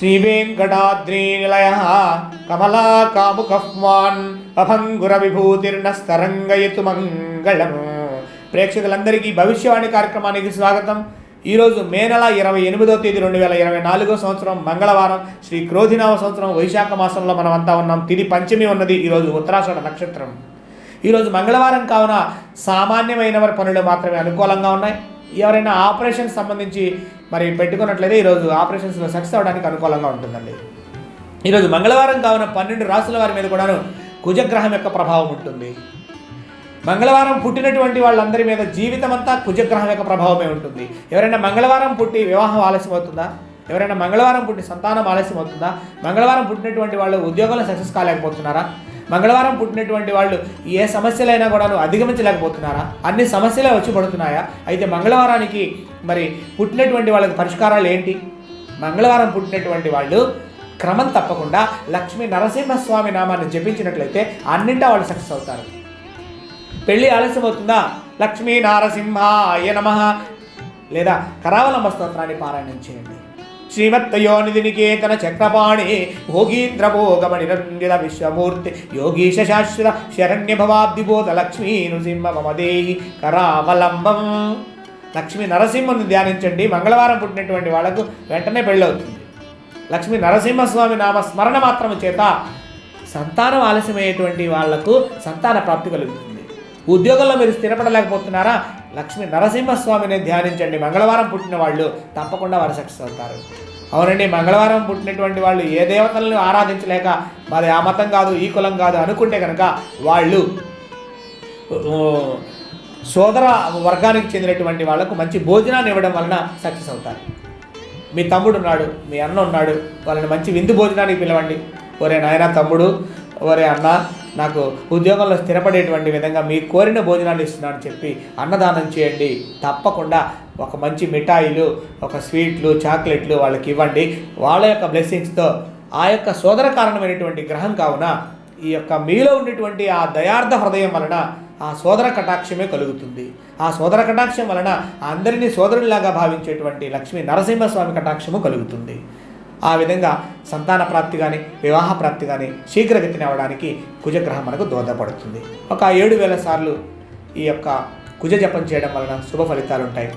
శ్రీవేంకటాద్రీనిలయ కమలా అభంగుర అభంగుర విభూతిర్నస్తరంగయతు మంగళం ప్రేక్షకులందరికీ భవిష్యవాణి కార్యక్రమానికి స్వాగతం. ఈరోజు మే నెల ఇరవై ఎనిమిదో తేదీ రెండు వేల ఇరవై నాలుగో సంవత్సరం మంగళవారం. శ్రీ క్రోధినామ సంవత్సరం వైశాఖ మాసంలో మనం అంతా ఉన్నాం. తిది పంచమి ఉన్నది ఈరోజు ఉత్తరాషాఢ నక్షత్రం. ఈరోజు మంగళవారం కావున సామాన్యమైన వారి పనులు మాత్రమే అనుకూలంగా ఉన్నాయి. ఎవరైనా ఆపరేషన్ సంబంధించి మరి పెట్టుకున్నట్లయితే ఈరోజు ఆపరేషన్స్లో సక్సెస్ అవ్వడానికి అనుకూలంగా ఉంటుందండి. ఈరోజు మంగళవారం కావున పన్నెండు రాసుల వారి మీద కూడాను కుజగ్రహం యొక్క ప్రభావం ఉంటుంది. మంగళవారం పుట్టినటువంటి వాళ్ళందరి మీద జీవితం అంతా కుజగ్రహం యొక్క ప్రభావమే ఉంటుంది. ఎవరైనా మంగళవారం పుట్టి వివాహం ఆలస్యం అవుతుందా? ఎవరైనా మంగళవారం పుట్టి సంతానం ఆలస్యం అవుతుందా? మంగళవారం పుట్టినటువంటి వాళ్ళు ఉద్యోగంలో సక్సెస్ కాలేకపోతున్నారా? మంగళవారం పుట్టినటువంటి వాళ్ళు ఏ సమస్యలైనా కూడాను అధిగమించలేకపోతున్నారా? అన్ని సమస్యలే వచ్చి పడుతున్నాయా? అయితే మంగళవారానికి మరి పుట్టినటువంటి వాళ్ళకి పరిష్కారాలు ఏంటి? మంగళవారం పుట్టినటువంటి వాళ్ళు క్రమం తప్పకుండా లక్ష్మీ నరసింహస్వామి నామాన్ని జపించినట్లయితే అన్నింటా వాళ్ళు సక్సెస్ అవుతారు. పెళ్ళి ఆలస్యం అవుతుందా? లక్ష్మీ నారసింహాయ నమ. లేదా కరావలంబ స్తోత్రాన్ని పారాయణం చేయండి. శ్రీమత్తయోనిధి నికేతన చక్రపాణి భోగీంద్ర భోగమణి రంజిత విశ్వమూర్తి యోగీశ శాశ్వత శరణ్య భవాబ్దిబోధ లక్ష్మీ నృసింహ మమదేహి కరావలంబం లక్ష్మీ నరసింహను ధ్యానించండి. మంగళవారం పుట్టినటువంటి వాళ్ళకు వెంటనే పెళ్ళవుతుంది. లక్ష్మీ నరసింహస్వామి నామ స్మరణ మాత్రము చేత సంతానం ఆలస్యమయ్యేటువంటి వాళ్ళకు సంతాన ప్రాప్తి కలుగుతుంది. ఉద్యోగంలో మీరు స్థిరపడలేకపోతున్నారా? లక్ష్మీ నరసింహస్వామిని ధ్యానించండి. మంగళవారం పుట్టిన వాళ్ళు తప్పకుండా వారు సక్సెస్ అవుతారు అవునండి మంగళవారం పుట్టినటువంటి వాళ్ళు ఏ దేవతలను ఆరాధించలేక మరి ఆ మతం కాదు ఈ కులం కాదు అనుకుంటే కనుక వాళ్ళు సోదర వర్గానికి చెందినటువంటి వాళ్ళకు మంచి భోజనాన్ని ఇవ్వడం వలన సక్సెస్ అవుతారు. మీ తమ్ముడు ఉన్నాడు మీ అన్న ఉన్నాడు వాళ్ళని మంచి విందు భోజనానికి పిలవండి. ఒరే నాయన తమ్ముడు ఒరే అన్న నాకు ఉద్యోగంలో స్థిరపడేటువంటి విధంగా మీ కోరిన భోజనాన్ని ఇస్తున్నాను చెప్పి అన్నదానం చేయండి. తప్పకుండా ఒక మంచి మిఠాయిలు ఒక స్వీట్లు చాక్లెట్లు వాళ్ళకి ఇవ్వండి. వాళ్ళ యొక్క బ్లెస్సింగ్స్తో ఆ యొక్క సోదర కారణమైనటువంటి గ్రహం కావున ఈ యొక్క మీలో ఉండేటువంటి ఆ దయార్థ హృదయం వలన ఆ సోదర కటాక్షమే కలుగుతుంది. ఆ సోదర కటాక్షం వలన అందరినీ సోదరునిలాగా భావించేటువంటి లక్ష్మీ నరసింహస్వామి కటాక్షము కలుగుతుంది. ఆ విధంగా సంతాన ప్రాప్తి కానీ వివాహ ప్రాప్తి కానీ శీఘ్రగతిని అవ్వడానికి కుజగ్రహం మనకు దోహదపడుతుంది. ఒక ఏడు వేల సార్లు ఈ యొక్క కుజ జపం చేయడం వలన శుభ ఫలితాలు ఉంటాయి.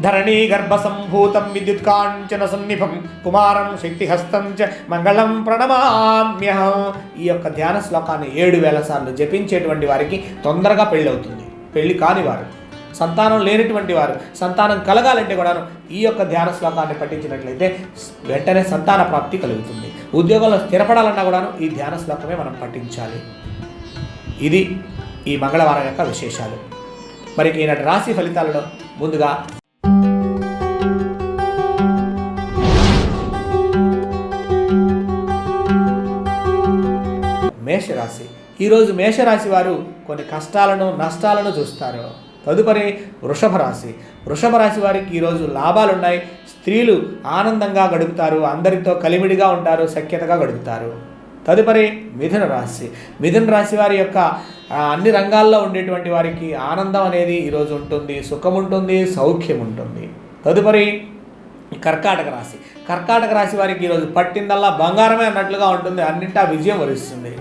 ధరణీ గర్భ సంభూతం విద్యుత్ కాంచన సన్నిభం కుమారం శక్తిహస్తం చ మంగళం ప్రణమామ్యహం. ఈ యొక్క ధ్యాన శ్లోకాన్ని ఏడు వేల సార్లు జపించేటువంటి వారికి తొందరగా పెళ్ళి అవుతుంది పెళ్ళి కాని వారు. సంతానం లేనటువంటి వారు సంతానం కలగాలంటే కూడాను ఈ యొక్క ధ్యాన శ్లోకాన్ని పఠించినట్లయితే వెంటనే సంతాన ప్రాప్తి కలుగుతుంది. ఉద్యోగంలో స్థిరపడాలన్నా కూడాను ఈ ధ్యాన శ్లోకమే మనం పఠించాలి. ఇది ఈ మంగళవారం యొక్క విశేషాలు. మరి ఈనాటి రాశి ఫలితాలలో ముందుగా మేషరాశి. ఈరోజు మేషరాశి వారు కొన్ని కష్టాలను నష్టాలను చూస్తారు. తదుపరి వృషభ రాశి వృషభ రాశి వారికి ఈరోజు లాభాలు ఉన్నాయి స్త్రీలు ఆనందంగా గడుపుతారు. అందరితో కలిమిడిగా ఉంటారు. సఖ్యతగా గడుపుతారు. తదుపరి మిథున రాశి. మిథున రాశి వారి యొక్క అన్ని రంగాల్లో ఉండేటువంటి వారికి ఆనందం అనేది ఈరోజు ఉంటుంది. సుఖం ఉంటుంది. సౌఖ్యం ఉంటుంది. తదుపరి కర్కాటక రాశి. కర్కాటక రాశి వారికి ఈరోజు పట్టిందల్లా బంగారమే అన్నట్లుగా ఉంటుంది. అన్నింటా విజయం వరిస్తుంది.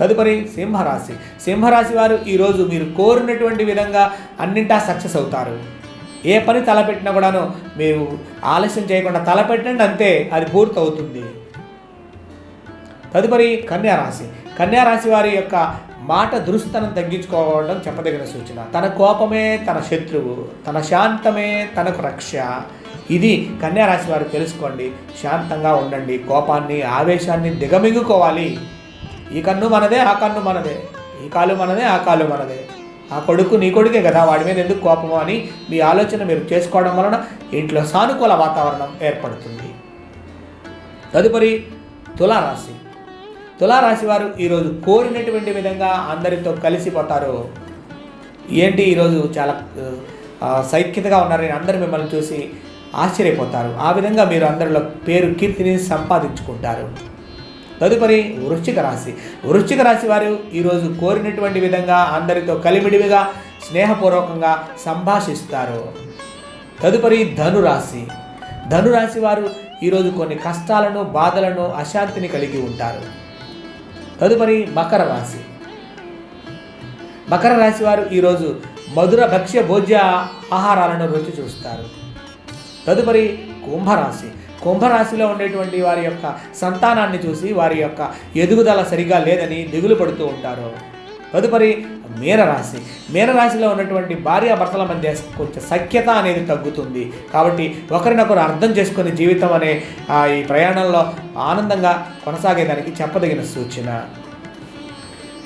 తదుపరి సింహరాశి. సింహరాశి వారు ఈరోజు మీరు కోరినటువంటి విధంగా అన్నింటా సక్సెస్ అవుతారు. ఏ పని తలపెట్టినా కూడాను మీరు ఆలస్యం చేయకుండా తలపెట్టండి అంతే అది పూర్తవుతుంది. తదుపరి కన్యారాశి. కన్యారాశి వారి యొక్క మాట దురుస్తనం తగ్గించుకోవడం చెప్పదగిన సూచన. తన కోపమే తన శత్రువు. తన శాంతమే తనకు రక్ష. ఇది కన్యారాశి వారు తెలుసుకోండి. శాంతంగా ఉండండి. కోపాన్ని ఆవేశాన్ని దిగమింగుకోవాలి. ఈ కన్ను మనదే ఆ కన్ను మనదే. ఈ కాలు మనదే ఆ కాలు మనదే. ఆ కొడుకు నీ కొడుకే కదా వాడి మీద ఎందుకు కోపము అని మీ ఆలోచన మీరు చేసుకోవడం వలన ఇంట్లో సానుకూల వాతావరణం ఏర్పడుతుంది. తదుపరి తులారాశి. తులారాశి వారు ఈరోజు కోరినటువంటి విధంగా అందరితో కలిసిపోతారు ఏంటి ఈరోజు చాలా సైక్యతగా ఉన్నారని అందరూ మిమ్మల్ని చూసి ఆశ్చర్యపోతారు. ఆ విధంగా మీరు అందరిలో పేరు కీర్తిని సంపాదించుకుంటారు. తదుపరి వృశ్చిక రాశి. వృశ్చిక రాశి వారు ఈరోజు కోరినటువంటి విధంగా అందరితో కలిమిడివిగా స్నేహపూర్వకంగా సంభాషిస్తారు. తదుపరి ధనురాశి. ధనురాశి వారు ఈరోజు కొన్ని కష్టాలను బాధలను అశాంతిని కలిగి ఉంటారు. తదుపరి మకర రాశి. మకర రాశి వారు ఈరోజు మధుర భక్ష్య భోజ్య ఆహారాలను రుచి చూస్తారు. తదుపరి కుంభరాశి. కుంభరాశిలో ఉండేటువంటి వారి యొక్క సంతానాన్ని చూసి వారి యొక్క ఎదుగుదల సరిగా లేదని దిగులు పడుతూ ఉంటారు. తదుపరి మీనరాశి. మీనరాశిలో ఉన్నటువంటి భార్యాభర్తల మధ్య కొంచెం సఖ్యత అనేది తగ్గుతుంది. కాబట్టి ఒకరినొకరు అర్థం చేసుకుని జీవితం అనే ఈ ప్రయాణంలో ఆనందంగా కొనసాగేదానికి చెప్పదగిన సూచన.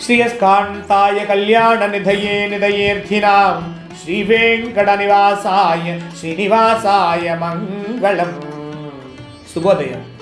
శ్రీయస్కాంతాయ కళ్యాణ నిధయే నిధయేర్థినాం శ్రీ వెంకట నివాసాయ శ్రీనివాసాయ మంగళం. శుభోదయం.